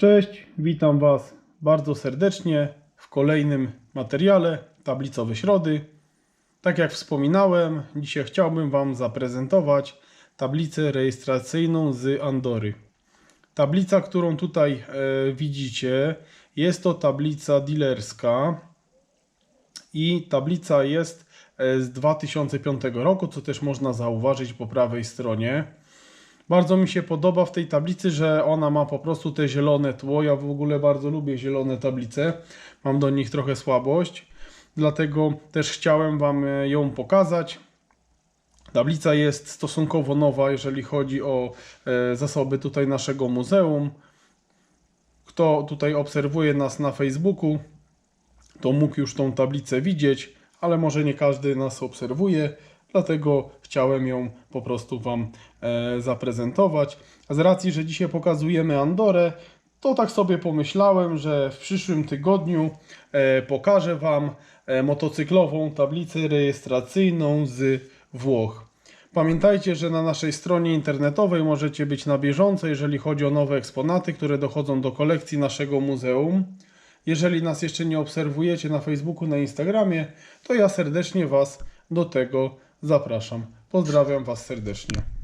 Cześć, witam Was bardzo serdecznie w kolejnym materiale Tablicowe Środy. Tak jak wspominałem, dzisiaj chciałbym Wam zaprezentować tablicę rejestracyjną z Andory. Tablica, którą tutaj e, widzicie, jest to tablica dealerska i tablica jest e, z 2005 roku, co też można zauważyć po prawej stronie. Bardzo mi się podoba w tej tablicy, że ona ma po prostu te zielone tło. Ja w ogóle bardzo lubię zielone tablice. Mam do nich trochę słabość. Dlatego też chciałem Wam e, ją pokazać. Tablica jest stosunkowo nowa, jeżeli chodzi o e, zasoby tutaj naszego muzeum. Kto tutaj obserwuje nas na Facebooku, to mógł już tą tablicę widzieć, ale może nie każdy nas obserwuje, dlatego chciałem ją po prostu Wam e, zaprezentować. A z racji, że dzisiaj pokazujemy Andorę, to tak sobie pomyślałem, że w przyszłym tygodniu e, pokażę Wam e, motocyklową tablicę rejestracyjną z Włoch. Pamiętajcie, że na naszej stronie internetowej możecie być na bieżąco, jeżeli chodzi o nowe eksponaty, które dochodzą do kolekcji naszego muzeum. Jeżeli nas jeszcze nie obserwujecie na Facebooku, na Instagramie, to ja serdecznie Was do tego zapraszam. Pozdrawiam Was serdecznie.